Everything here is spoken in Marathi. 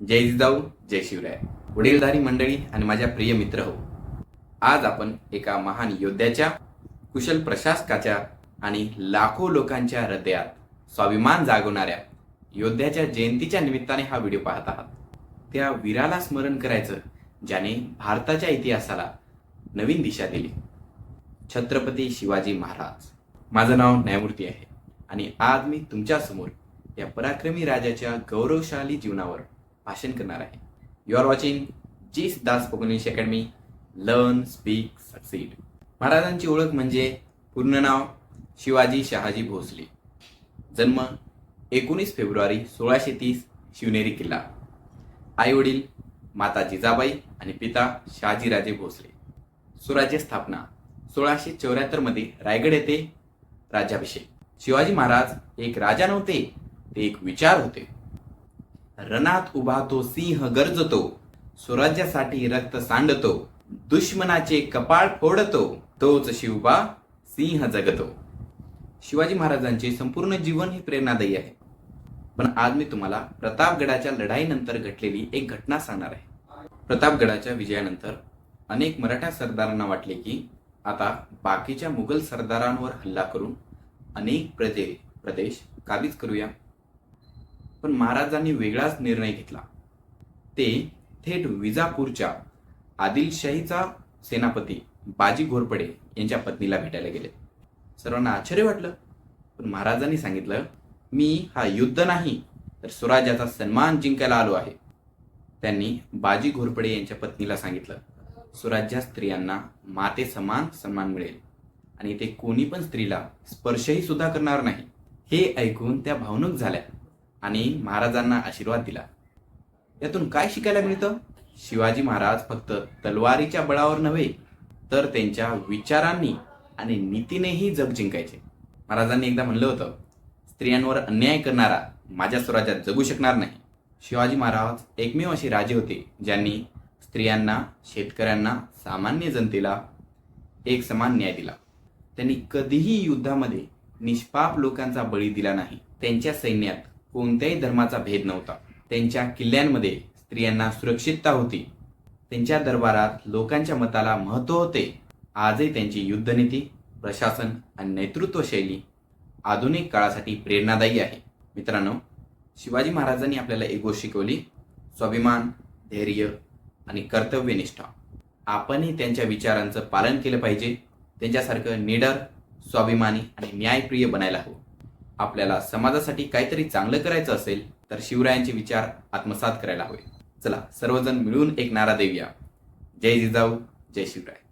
जय जिजाऊ जय शिवराय. वडीलधारी मंडळी आणि माझ्या प्रिय मित्र हो आज आपण एका महान योद्ध्याच्या कुशल प्रशासकाच्या आणि लाखो लोकांच्या हृदयात स्वाभिमान जागवणाऱ्या योद्ध्याच्या जयंतीच्या निमित्ताने हा व्हिडिओ पाहत आहात. त्या वीराला स्मरण करायचं ज्याने भारताच्या इतिहासाला नवीन दिशा दिली. छत्रपती शिवाजी महाराज. माझं नाव न्यायमूर्ती आहे. आणि आज मी तुमच्यासमोर या पराक्रमी राजाच्या गौरवशाली जीवनावर भाषण करणार आहे. You are watching G Siddharth spoken English academy learn speak succeed महाराजांची ओळख म्हणजे पूर्ण नाव शिवाजी शहाजी भोसले. जन्म एकोणीस फेब्रुवारी सोळाशे तीस शिवनेरी किल्ला. आई वडील माता जिजाबाई आणि पिता शहाजीराजे भोसले. स्वराज्य स्थापना सोळाशे चौऱ्याहत्तरमध्ये रायगड येथे राज्याभिषेक. शिवाजी महाराज एक राजा नव्हते ते एक विचार होते. रणात उभा तो सिंह गरजतो स्वराज्यासाठी रक्त सांडतो दुश्मनाचे कपाळ फोडतो तोच शिवबा सिंह जगतो. शिवाजी महाराजांचे संपूर्ण जीवन हे प्रेरणादायी आहे. पण आज मी तुम्हाला प्रतापगडाच्या लढाईनंतर घडलेली एक घटना सांगणार आहे. प्रतापगडाच्या विजयानंतर अनेक मराठा सरदारांना वाटले की आता बाकीच्या मुघल सरदारांवर हल्ला करून अनेक प्रदे प्रदेश काबीज करूया. पण महाराजांनी वेगळाच निर्णय घेतला. ते थेट विजापूरच्या आदिलशाहीचा सेनापती बाजी घोरपडे यांच्या पत्नीला भेटायला गेले. सर्वांना आश्चर्य वाटलं पण महाराजांनी सांगितलं मी हा युद्ध नाही तर स्वराज्याचा सन्मान जिंकायला आलो आहे. त्यांनी बाजी घोरपडे यांच्या पत्नीला सांगितलं स्वराज्यात स्त्रियांना माते समान सन्मान मिळेल आणि ते कोणी पण स्त्रीला स्पर्शही सुद्धा करणार नाही. हे ऐकून त्या भावनुक झाल्या. आणि महाराजांना आशीर्वाद दिला. यातून काय शिकायला मिळतं? शिवाजी महाराज फक्त तलवारीच्या बळावर नव्हे तर त्यांच्या विचारांनी आणि नीतीनेही जग जिंकायचे. महाराजांनी एकदा म्हणलं होतं स्त्रियांवर अन्याय करणारा माझ्या स्वराज्यात जगू शकणार नाही. शिवाजी महाराज एकमेव असे राजे होते ज्यांनी स्त्रियांना शेतकऱ्यांना सामान्य जनतेला एक समान न्याय दिला. त्यांनी कधीही युद्धामध्ये निष्पाप लोकांचा बळी दिला नाही. त्यांच्या सैन्यात कोणत्याही धर्माचा भेद नव्हता. त्यांच्या किल्ल्यांमध्ये स्त्रियांना सुरक्षितता होती. त्यांच्या दरबारात लोकांच्या मताला महत्त्व होते. आजही त्यांची युद्धनीती प्रशासन आणि नेतृत्व शैली आधुनिक काळासाठी प्रेरणादायी आहे. मित्रांनो शिवाजी महाराजांनी आपल्याला एक गोष्ट शिकवली. स्वाभिमान धैर्य आणि कर्तव्यनिष्ठा. आपणही त्यांच्या विचारांचं पालन केलं पाहिजे. त्यांच्यासारखं निडर स्वाभिमानी आणि न्यायप्रिय बनायला हवं. आपल्याला समाजासाठी काहीतरी चांगलं करायचं असेल तर शिवरायांचे विचार आत्मसात करायला हवे. चला सर्वजण मिळून एक नारा देऊया. जय जिजाऊ जय शिवराय.